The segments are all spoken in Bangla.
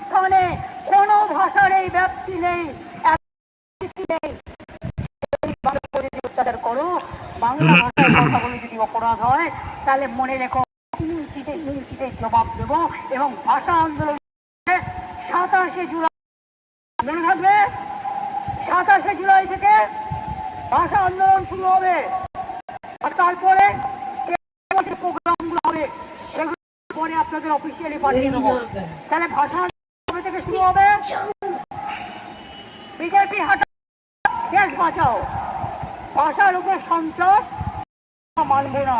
স্থানে কোনো ভাষার এই ব্যাপ্তি নেই যদি অত্যাচার করো বাংলা ভাষায় কথা বলে যদি অপরাধ হয় তাহলে মনে রেখো ইঞ্চিতে ইঞ্চিতে জবাব দেব এবং ভাষা আন্দোলন সাতাশে জুলাই মনে থাকবে? সাতাশে জুলাই থেকে ভাষা আন্দোলন শুরু হবে। আর তারপরে প্রোগ্রামগুলো হবে সেগুলো পরে আপনাদের অফিসিয়ালি পাঠিয়ে দেবো। তাহলে ভাষা কবে থেকে শুরু হবে। বিজেপি হাটা দেশ বাঁচাও। ভাষার উপর সন্ত্রাস মানব না।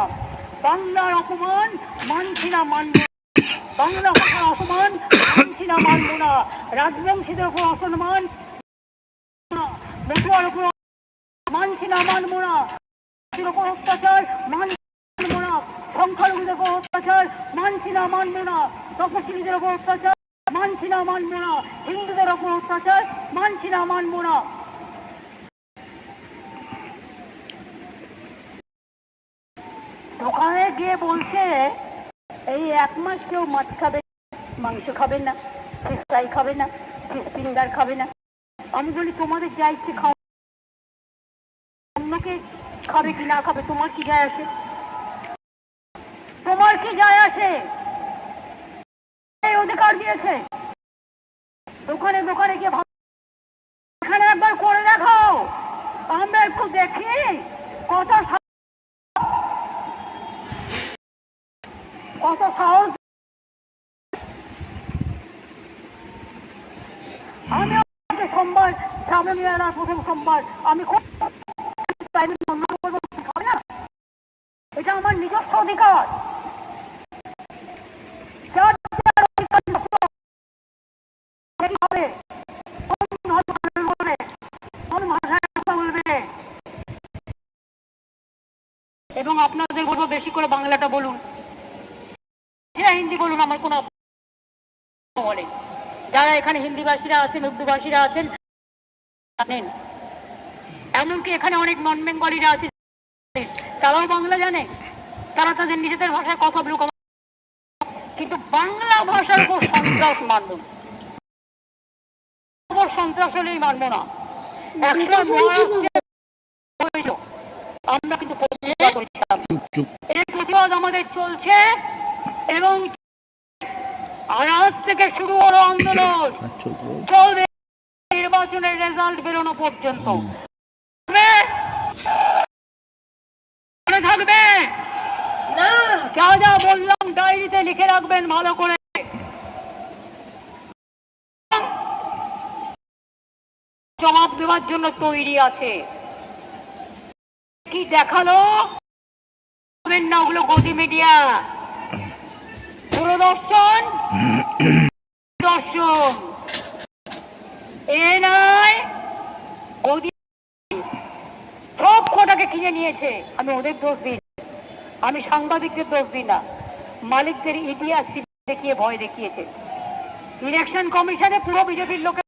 বাংলার অপমান, মানছি না, মানব। বাংলা ভাষার অসম্মান, মানছি না, মানব না। রাজবংশীদের উপর অসম্মান মতুয়ার উপর মানছি না, মানব না। উপর অত্যাচার মানব না। সংখ্যালঘুদের উপর অত্যাচার, মানছি না, মানব না। তপশিলীদের উপর অত্যাচার মানছি না, মানব না। হিন্দুদের উপর অত্যাচার, মানছি না, মানব না। দোকানে গিয়ে বলছে, এই এক মাস কেউ মাছ খাবে, মাংস খাবে না ফিস ফ্রাই খাবে না ফিস ফিঙ্গার খাবে না। আমি বলি, তোমাদের যা ইচ্ছে খাও। অন্যকে খাবে কি না খাবে, তোমার কি যায় আসে? তোমার কি যায় আসে? এই অধিকার দিয়েছে। দোকানে দোকানে গিয়ে এখানে একবার করে দেখো। আমরা একটু দেখি কত কত সাহস আমি আজকে সোমবার শ্রাবণী মেলার প্রথম সোমবার। আমি না। এটা আমার নিজস্ব অধিকার। হবে। কোন ভাষায় কথা বলবে? এবং আপনাদের বলব বেশি করে বাংলাটা বলুন। হিন্দি বলুন, আমার কোনো বলে। যারা এখানে হিন্দিভাষীরা আছেন, উর্দুভাষীরা আছেন, জানেন। এমনকি এখানে অনেক নন বেঙ্গলিরা আছে, তারাও বাংলা জানে। তারা তাদের নিজেদের ভাষায় কথা বলুক কিন্তু বাংলা ভাষার খুব সন্ত্রাস মানব না। উপর সন্ত্রাস হলেই মানব না একশো মহারাষ্ট্রে হয়েছিল। আমরা কিন্তু প্রতিবাদ করেছিলাম। এই প্রতিবাদ আমাদের চলছে এবং আজ থেকে শুরু হলো আন্দোলন। চলবে। নির্বাচনের রেজাল্ট বেরোনো পর্যন্ত। থাকবে? থাকবে? না। যা যা বললাম ডায়েরিতে লিখে রাখবেন ভালো করে। জবাব দেওয়ার জন্য তৈরি আছে। কি দেখাল? না ওগুলো গদি মিডিয়া। দূরদর্শন? দর্শন এ নয় সব কটাকে কিনে নিয়েছে। আমি ওদের দোষ দিই আমি সাংবাদিকদের দোষ দিই না। মালিকদের ইডি আর দেখিয়ে ভয় দেখিয়েছে। ইলেকশন কমিশনে পুরো বিজেপির লোকে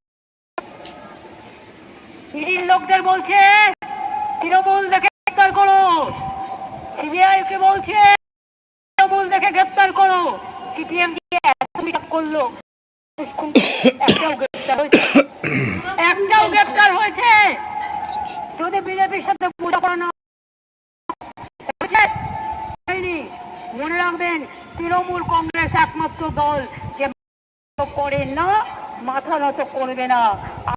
ইডির লোকদের বলছে, তৃণমূল দেখে গ্রেপ্তার করো। বলছে, তৃণমূল দেখে গ্রেপ্তার করো। সিপিএম দিয়ে এত করল একটাও গ্রেপ্তার হয়েছে। একটাও গ্রেপ্তার হয়েছে। যদি বিজেপির সাথে বোঝাপড়া না হয়েছে, হয়নি। মনে রাখবেন, তৃণমূল কংগ্রেস একমাত্র দল যে করে না, মাথা নত করবে না।